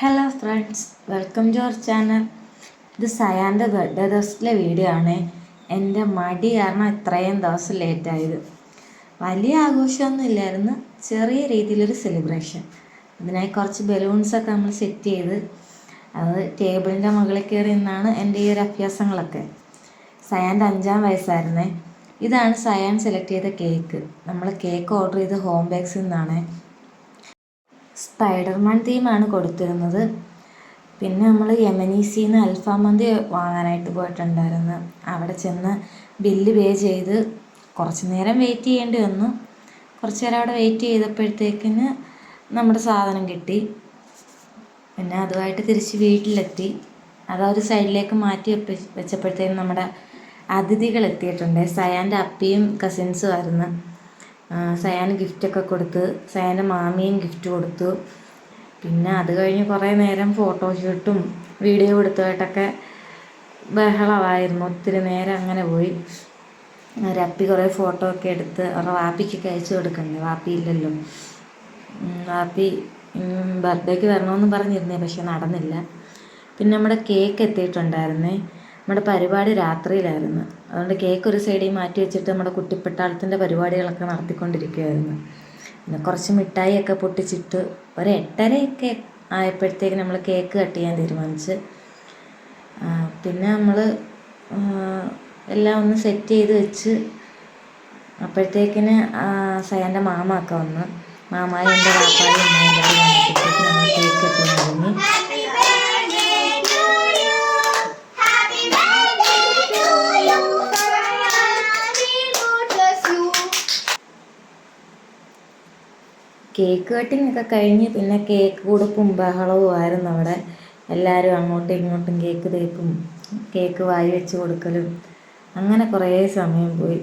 Hello friends welcome to our channel ഇത് സയാന്റെ birthday ദിവസത്തിലെ വീഡിയോ ആണ്. എന്റെ മടി കാരണം ഇത്രയും ദിവസം ലേറ്റായത് വലിയ ആഘോഷമൊന്നും ഇല്ലായിരുന്നു. ചെറിയ രീതിയിലൊരു സെലിബ്രേഷൻ അതിനായി കുറച്ച് ബലൂൺസൊക്കെ നമ്മൾ സെറ്റ് ചെയ്ത് അത് ടേബിളിന്റെ മുകളിൽ കയറി നിന്നാണ് എന്റെ ഈ ഒരു അഭ്യാസങ്ങളൊക്കെ. സയാന്റെ അഞ്ചാം വയസ്സായിരുന്നേ. ഇതാണ് സയാൻ സെലക്ട് ചെയ്ത കേക്ക് നമ്മൾ കേക്ക് ഓർഡർ ചെയ്ത് ഹോം ബേക്സിൽ നിന്നാണ്. സ്പൈഡർമാൻ തീമാണ് കൊടുത്തിരുന്നത്. പിന്നെ നമ്മൾ യമനീസിൽ നിന്ന് അൽഫാം മന്തി വാങ്ങാനായിട്ട് പോയിട്ടുണ്ടായിരുന്നു. അവിടെ ചെന്ന് ബില്ല് പേ ചെയ്ത് കുറച്ച് നേരം വെയിറ്റ് ചെയ്യേണ്ടി വന്നു. കുറച്ച് നേരം അവിടെ വെയിറ്റ് ചെയ്തപ്പോഴത്തേക്കിന് നമ്മുടെ സാധനം കിട്ടി. പിന്നെ അതുമായിട്ട് തിരിച്ച് വീട്ടിലെത്തി. അത് ഒരു സൈഡിലേക്ക് മാറ്റി വെച്ചപ്പോഴത്തേക്കും നമ്മുടെ അതിഥികൾ എത്തിയിട്ടുണ്ട്. സയാന്റെ അപ്പിയും കസിൻസും ആയിരുന്നു. സയാന് ഗിഫ്റ്റൊക്കെ കൊടുത്ത് സയാന്റെ മാമിയും ഗിഫ്റ്റ് കൊടുത്തു. പിന്നെ അത് കഴിഞ്ഞ് കുറേ നേരം ഫോട്ടോഷൂട്ടും വീഡിയോ എടുത്തതായിട്ടൊക്കെ ബഹളമായിരുന്നു. ഒത്തിരി നേരം അങ്ങനെ പോയി. രപ്പി കുറേ ഫോട്ടോ ഒക്കെ എടുത്ത് അവരുടെ വാപ്പിക്കൊക്കെ അയച്ചു കൊടുക്കണ്ടേ? വാപ്പി ഇല്ലല്ലോ. വാപ്പി ബർത്ത്ഡേക്ക് വരണമെന്ന് പറഞ്ഞിരുന്നേ പക്ഷെ നടന്നില്ല. പിന്നെ നമ്മുടെ കേക്ക് എത്തിയിട്ടുണ്ടായിരുന്നേ. നമ്മുടെ പരിപാടി രാത്രിയിലായിരുന്നു. അതുകൊണ്ട് കേക്ക് ഒരു സൈഡിൽ മാറ്റി വെച്ചിട്ട് നമ്മുടെ കുട്ടിപ്പട്ടാളത്തിന്റെ പരിപാടികളൊക്കെ നടത്തിക്കൊണ്ടിരിക്കുകയായിരുന്നു പിന്നെ കുറച്ച് മിഠായിയൊക്കെ പൊട്ടിച്ചിട്ട് ഒരു എട്ടരയൊക്കെ ആയപ്പോഴത്തേക്ക് നമ്മൾ കേക്ക് കട്ട് ചെയ്യാൻ തീരുമാനിച്ച്. പിന്നെ നമ്മൾ എല്ലാം ഒന്ന് സെറ്റ് ചെയ്ത് വെച്ച് അപ്പോഴത്തേക്കിന് സയാന്റെ മാമ ഒക്കെ വന്ന്. മാമായി എന്റെ വാപ്പായി കേക്കൊക്കെ തുടങ്ങി. കേക്ക് കട്ടിങ് ഒക്കെ കഴിഞ്ഞ് പിന്നെ കേക്ക് കൊടുപ്പും ബഹളവും ആയിരുന്നു അവിടെ. എല്ലാവരും അങ്ങോട്ടും ഇങ്ങോട്ടും കേക്ക് തേക്കും കേക്ക് വായി വെച്ച് കൊടുക്കലും അങ്ങനെ കുറേ സമയം പോയി.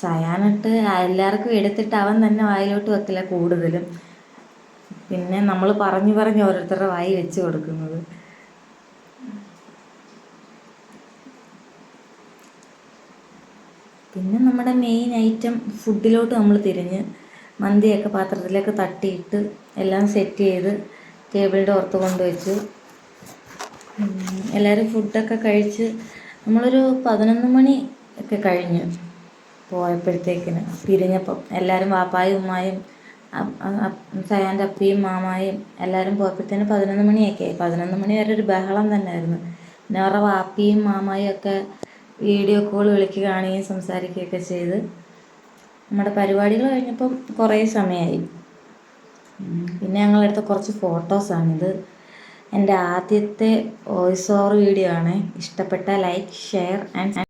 സയാനിട്ട് എല്ലാവർക്കും എടുത്തിട്ട് അവൻ തന്നെ വായിലോട്ട് വെക്കില്ല കൂടുതലും. പിന്നെ നമ്മൾ പറഞ്ഞു പറഞ്ഞ് ഓരോരുത്തരുടെ വായി വെച്ച് കൊടുക്കുന്നത്. പിന്നെ നമ്മുടെ മെയിൻ ഐറ്റം ഫുഡിലോട്ട് നമ്മൾ തിരിഞ്ഞ് മന്തിയൊക്കെ പാത്രത്തിലേക്ക് തട്ടിയിട്ട് എല്ലാം സെറ്റ് ചെയ്ത് ടേബിളിന്റെ ഓർത്ത് കൊണ്ടുവച്ചു. എല്ലാവരും ഫുഡൊക്കെ കഴിച്ച് നമ്മളൊരു പതിനൊന്ന് മണി ഒക്കെ കഴിഞ്ഞു പോയപ്പോഴത്തേക്കിന് പിരിഞ്ഞപ്പം എല്ലാവരും വാപ്പായും ഉമ്മായും സയാന്റെ അപ്പിയും മാമായും എല്ലാവരും പോയപ്പോഴത്തേന് പതിനൊന്ന് മണിയൊക്കെ ആയി. പതിനൊന്ന് മണി വരെ ഒരു ബഹളം തന്നെയായിരുന്നു പിന്നെ അവരുടെ വാപ്പിയും മാമായും ഒക്കെ വീഡിയോ കോൾ വിളിക്കുകയാണെങ്കിൽ സംസാരിക്കുകയൊക്കെ ചെയ്ത് നമ്മുടെ പരിപാടികൾ കഴിഞ്ഞപ്പം കുറേ സമയമായി. പിന്നെ ഞങ്ങളെടുത്ത കുറച്ച് ഫോട്ടോസാണിത് എന്റെ ആദ്യത്തെ വോയിസ് ഓവർ വീഡിയോ ആണ്. ഇഷ്ടപ്പെട്ട ലൈക്ക് ഷെയർ ആൻഡ്